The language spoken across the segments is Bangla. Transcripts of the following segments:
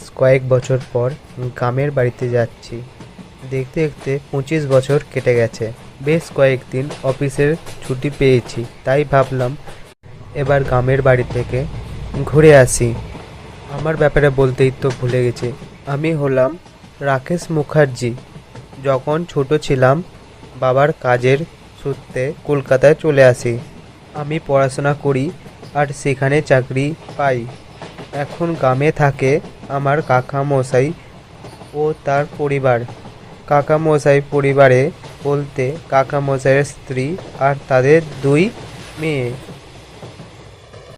বেশ কয়েক বছর পর গ্রামের বাড়িতে যাচ্ছি। দেখতে দেখতে পঁচিশ বছর কেটে গেছে। বেশ কয়েকদিন অফিসের ছুটি পেয়েছি, তাই ভাবলাম এবার গ্রামের বাড়ি থেকে ঘুরে আসি। আমার ব্যাপারে বলতেই তো ভুলে গেছি। আমি হলাম রাকেশ মুখার্জি। যখন ছোট ছিলাম, বাবার কাজের সূত্রে কলকাতায় চলে আসি। আমি পড়াশোনা করি আর সেখানে চাকরি পাই। এখন গ্রামে থাকে আমার কাকা মশাই ও তার পরিবার। কাকা মশাই পরিবারে বলতে কাকা মশাইয়ের স্ত্রী আর তাদের দুই মেয়ে।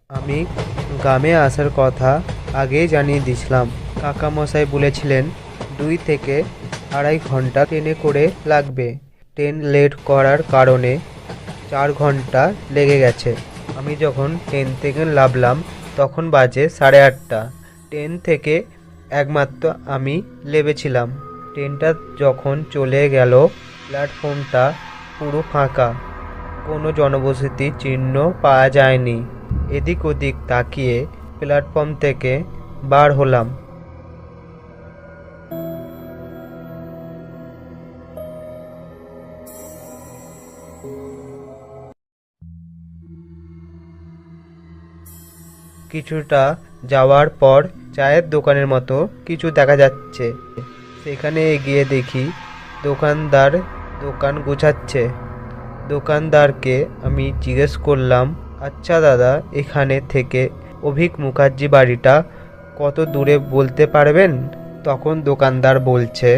আমি গ্রামে আসার কথা আগেই জানিয়ে দিয়েছিলাম কাকা মশাই বলেছিলেন, দুই থেকে আড়াই ঘণ্টা ট্রেনে করে লাগবে। ট্রেন লেট করার কারণে চার ঘণ্টা লেগে গেছে। আমি যখন ট্রেন থেকে নামলাম তখন বাজে সাড়ে আটটা। ট্রেন থেকে একমাত্র আমি লেবেছিলাম। ট্রেনটা যখন চলে গেল, প্ল্যাটফর্মটা পুরো ফাঁকা। কোনো জনবসতি চিহ্ন পাওয়া যায়নি। এদিক ওদিক তাকিয়ে প্ল্যাটফর্ম থেকে বার হলাম। কিছুটা যাওয়ার পর চায়ের দোকানের মতো কিছু দেখা যাচ্ছে। সেখানে এগিয়ে দেখি দোকানদার দোকান গোছাচ্ছে। দোকানদারকে আমি জিজ্ঞেস করলাম আচ্ছা দাদা, এখানে থেকে অভিক মুখার্জি বাড়িটা কত দূরে বলতে পারবেন? তখন দোকানদার বলছে,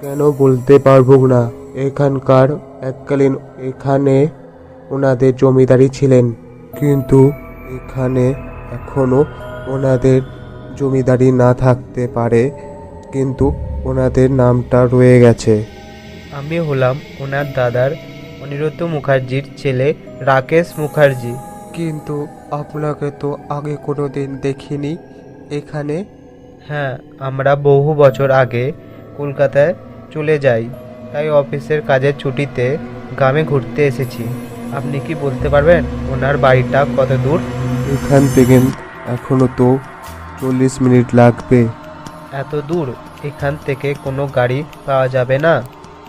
কেন বলতে পারব না? এখানকার এককালীন এখানে ওনাদের জমিদারি ছিলেন। কিন্তু এখানে এখনও ওনাদের জমিদারি না থাকতে পারে কিন্তু ওনাদের নামটা রয়ে গেছে। আমি হলাম ওনার দাদার অনিরুদ্ধ মুখার্জির ছেলে রাকেশ মুখার্জি। কিন্তু আপনাকে তো আগে কোনো দিন দেখিনি এখানে? হ্যাঁ আমরা বহু বছর আগে কলকাতায় চলে যাই তাই অফিসের কাজের ছুটিতে গ্রামে ঘুরতে এসেছি। আপনি কি বলতে পারবেন ওনার বাড়িটা কত দূর? এখান থেকে এখনও তো চল্লিশ মিনিট লাগবে। এত দূর? এখান থেকে কোনো গাড়ি পাওয়া যাবে না?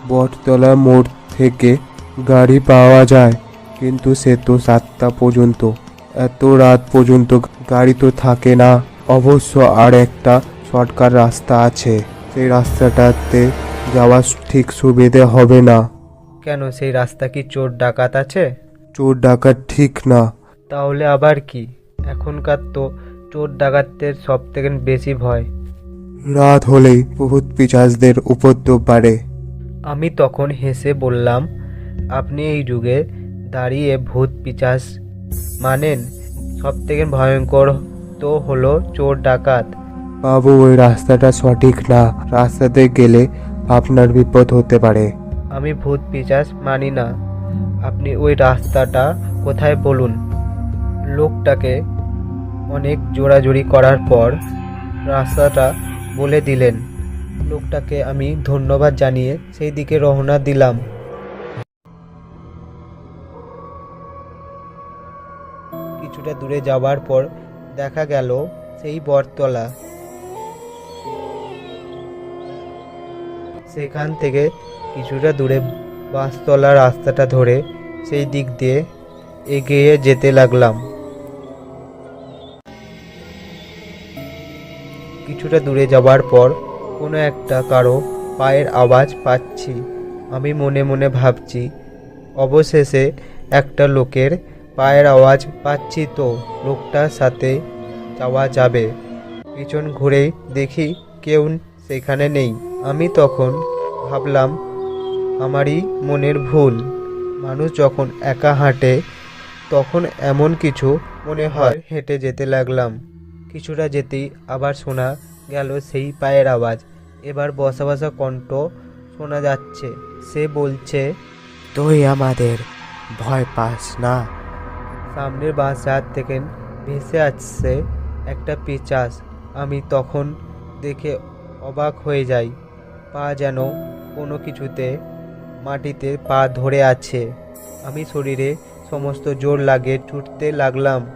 বটতলা মোড় থেকে গাড়ি পাওয়া যায় কিন্তু সে তো সাতটা পর্যন্ত। এত রাত পর্যন্ত গাড়ি তো থাকে না। অবশ্য আর একটা শর্টকাট রাস্তা আছে। সেই রাস্তাটাতে যাওয়া ঠিক সুবিধে হবে না। কেন সেই রাস্তা কি চোর ডাকাত আছে? চোর ডাকাত ঠিক না। তাহলে আবার কি? এখনকার তো চোর ডাকাতদের সব থেকে বেশি ভয়। রাত হলেই ভূত পিচাসদের উপদ্রব বাড়ে। আমি তখন হেসে বললাম আপনি এই যুগে দাঁড়িয়ে ভূত পিচাস মানেন? সব থেকে ভয়ঙ্কর তো হলো চোর ডাকাত। বাবু ওই রাস্তাটা সঠিক না। রাস্তাতে গেলে আপনার বিপদ হতে পারে। আমি ভূত পিচাস মানি না। আপনি ওই রাস্তাটা কোথায় বলুন? লোকটাকে অনেক জোড়াজুড়ি করার পর রাস্তাটা বলে দিলেন, লোকটাকে আমি ধন্যবাদ জানিয়ে সেই দিকে রওনা দিলাম। কিছুটা দূরে যাওয়ার পর দেখা গেল সেই বটতলা। সেখান থেকে কিছুটা দূরে বাসতলা রাস্তাটা ধরে সেই দিক দিয়ে এগিয়ে যেতে লাগলাম। কিছুটা দূরে যাবার পর কোনো একটা কারও পায়ের আওয়াজ পাচ্ছি। আমি মনে মনে ভাবছি, অবশেষে একটা লোকের পায়ের আওয়াজ পাচ্ছি তো, লোকটার সাথে যাওয়া যাবে। পিছন ঘুরেই দেখি কেউ সেখানে নেই। আমি তখন ভাবলাম, আমারই মনের ভুল। মানুষ যখন একা হাঁটে, তখন এমন কিছু মনে হয়। হেঁটে যেতে লাগলাম। কিছুটা যেতেই আবার শোনা গেল সেই পায়ের আওয়াজ। এবার বসা বসা কণ্ঠ শোনা যাচ্ছে। সে বলছে তুই আমাদের ভয় পাস না? সামনের বাস হাত থেকে ভেসে আসছে একটা পিচাস। আমি তখন দেখে অবাক হয়ে যাই। পা যেন কোনো কিছুতে মাটিতে পা ধরে আছে। আমি শরীরে সমস্ত জোর লাগে ছুটতে লাগলাম।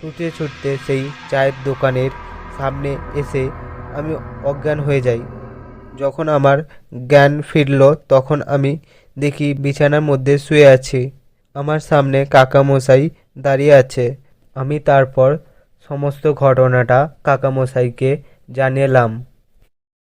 ছুটতে ছুটতে সেই চায়ের দোকানের সামনে এসে আমি অজ্ঞান হয়ে যাই। যখন আমার জ্ঞান ফিরল, তখন আমি দেখি বিছানার মধ্যে শুয়ে আছি। আমার সামনে কাকামশাই দাঁড়িয়ে আছে। আমি তারপর সমস্ত ঘটনাটা কাকামশাইকে জানালাম